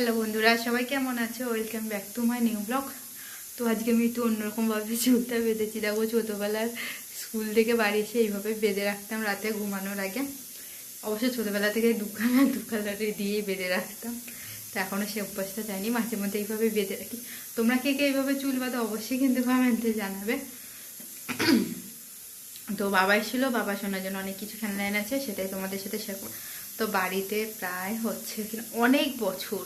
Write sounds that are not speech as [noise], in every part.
Hello বন্ধুরা, সবাই কেমন আছো? Welcome back to my new blog তো আজকে আমি একটু অন্যরকমভাবে চুলটা বেঁধেছি। দেখো ছোটোবেলার স্কুল থেকে বাড়ি এসে এইভাবে বেঁধে রাখতাম রাতে ঘুমানোর আগে। অবশ্য ছোটোবেলা থেকে দু কালার [laughs] দু কালারে দিয়েই বেঁধে রাখতাম। তো এখনও সে অভ্যাসটা যায়নি মাঝে মধ্যে এইভাবে বেঁধে রাখি। তোমরা কে কে এইভাবে চুল বাঁধো অবশ্যই কিন্তু কমেন্টে জানাবে। [clears throat] তো বাবা এসেছিল, বাবা শোনার জন্য অনেক কিছু খেলনা এনেছে, সেটাই তোমাদের সাথে করব। তো বাড়িতে প্রায় হচ্ছে অনেক বছর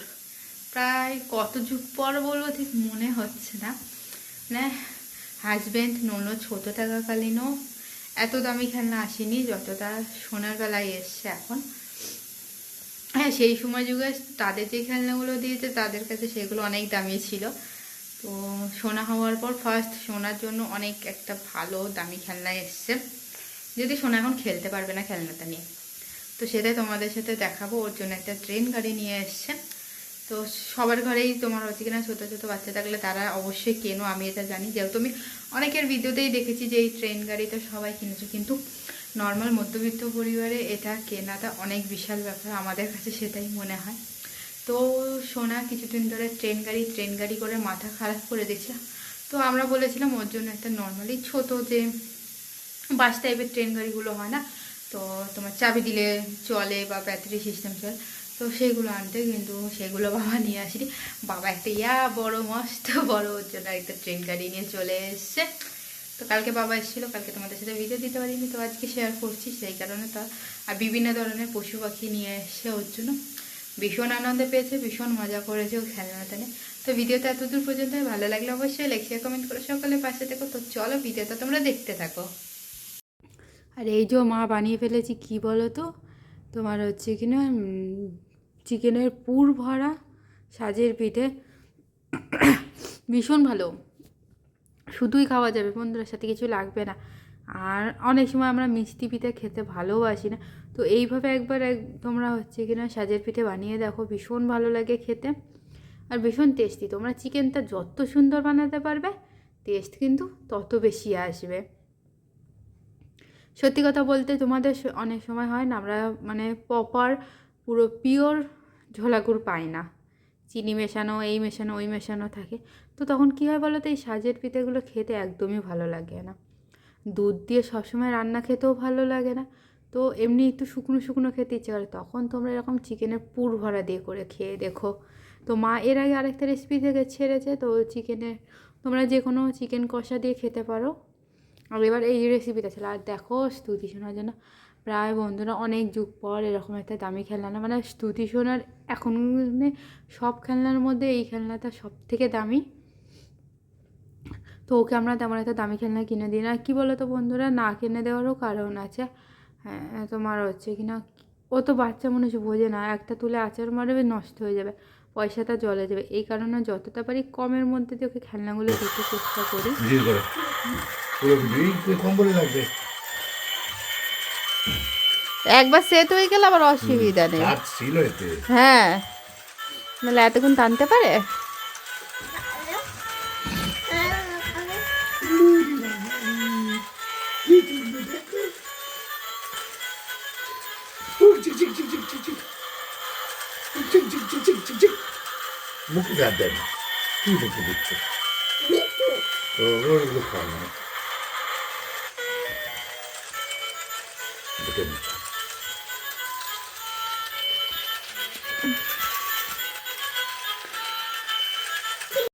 প্রায় কত যুগ পর বলব ঠিক মনে হচ্ছে না। মানে হাজব্যান্ড নোনো ছোটো থাকাকালীনও এত দামি খেলনা আসেনি, যতটা সোনার বেলায় এসছে এখন। হ্যাঁ সেই সময় যুগে তাদের যে খেলনাগুলো দিয়েছে, তাদের কাছে সেগুলো অনেক দামি ছিল। তো সোনা হওয়ার পর ফার্স্ট সোনার জন্য অনেক একটা ভালো দামি খেলনা এসছে। যদি সোনা এখন খেলতে পারবে না খেলনাটা নিয়ে। তো সেটাই তোমাদের সাথে দেখাবো। ওর জন্য একটা ট্রেন গাড়ি নিয়ে এসছে। তো সবার ঘরেই তোমার হচ্ছে কিনা ছোটো ছোটো বাচ্চা থাকলে তারা অবশ্যই কেনো, আমি এটা জানি। যেহেতু আমি অনেকের ভিডিওতেই দেখেছি যে এই ট্রেন গাড়িটা সবাই কিনেছে, কিন্তু নর্মাল মধ্যবিত্ত পরিবারে এটা কেনাটা অনেক বিশাল ব্যাপার, আমাদের কাছে সেটাই মনে হয়। তো সোনা কিছুদিন ধরে ট্রেন গাড়ি ট্রেন গাড়ি করে মাথা খারাপ করে দিচ্ছে তো আমরা বলেছিলাম ওর জন্য একটা নর্মালি ছোট যে বাস টাইপের ট্রেন গাড়িগুলো হয় না, তো তোমার চাবি দিলে চলে বা ব্যাটারি সিস্টেম চলে। তো সেগুলো আনতে কিন্তু সেগুলো বাবা নিয়ে আসিনি। বাবা একটা, ইয়া, বড় মস্ত, বড় ওর জন্য একটা ট্রেন গাড়ি নিয়ে চলে এসছে। তো কালকে বাবা এসেছিল, কালকে তোমাদের সাথে ভিডিও দিতে পারিনি, তো আজকে শেয়ার করছি, সেই কারণে তো, আর বিভিন্ন ধরনের পশু পাখি নিয়ে এসছে ওর জন্য। ভীষণ আনন্দ পেয়েছে, ভীষণ মজা করেছে ও খেলনাটা নিয়ে। তো ভিডিওটা এতদূর পর্যন্ত ভালো লাগলে অবশ্যই লাইক শেয়ার কমেন্ট করে সকলে পাশে থেকো। তো চলো ভিডিওটা তোমরা দেখতে থাকো। আর এই যে মা বানিয়ে ফেলেছি, কি বলো তো তোমার হচ্ছে কি না চিকেনের পুর ভরা সাজের পিঠে ভীষণ ভালো। শুধুই খাওয়া যাবে, বন্ধুদের সাথে কিছু লাগবে না। আর অনেক সময় আমরা মিষ্টি পিঠে খেতে ভালোবাসি না। তো এইভাবে একবার এক তোমরা হচ্ছে কি না সাজের পিঠে বানিয়ে দেখো, ভীষণ ভালো লাগে খেতে। আর ভীষণ টেস্টি তোমরা চিকেনটা যত সুন্দর বানাতে পারবে টেস্ট কিন্তু তত বেশি আসবে। সত্যি কথা বলতে তোমাদের অনেক সময় হয় না, আমরা মানে প্রপার পুরো পিওর ঝোলা ঝোলাগুড় পাই না। চিনি মেশানো, এই মেশানো, ওই মেশানো থাকে। তো তখন কী হয় বলো তো এই সাজের পিঠেগুলো খেতে একদমই ভালো লাগে না। দুধ দিয়ে সবসময় রান্না খেতেও ভালো লাগে না। তো এমনি একটু শুকনো শুকনো খেতে ইচ্ছে করে। তখন তোমরা এরকম চিকেনের পুর ভরা দিয়ে করে খেয়ে দেখো। তো মা এর আগে আরেকটা রেসিপি থেকে ছেড়েছে। তো চিকেনের তোমরা যে কোনো চিকেন কষা দিয়ে খেতে পারো। আর এবার এই রেসিপিটা ছিল। আর দেখো স্তুতি শোনার জন্য প্রায় বন্ধুরা অনেক যুগ পর এরকম একটা দামি খেলনা না মানে স্তুতি শোনার এখন মানে সব খেলনার মধ্যে এই খেলনাটা সব থেকে দামি। তো ওকে আমরা তেমন একটা দামি খেলনা কিনে দিই না। কী বলো তো বন্ধুরা, না কিনে দেওয়ারও কারণ আছে। হ্যাঁ তোমার হচ্ছে কি না, ও তো বাচ্চা মানুষ বোঝে না, একটা তুলে আচার মারবে, নষ্ট হয়ে যাবে, পয়সাটা জলে যাবে। এই কারণে যতটা পারি কমের মধ্যে দিয়ে ওকে খেলনাগুলো দিতে চেষ্টা করি। একবার সেট হয়ে গেলে আবার অসুবিধা নেই। ছিল এতে। হ্যাঁ। নাহলে এতক্ষণ টানতে পারে? মুখে গাছ দেন কি দেখতে দেখতে правовою камерою. Будинку.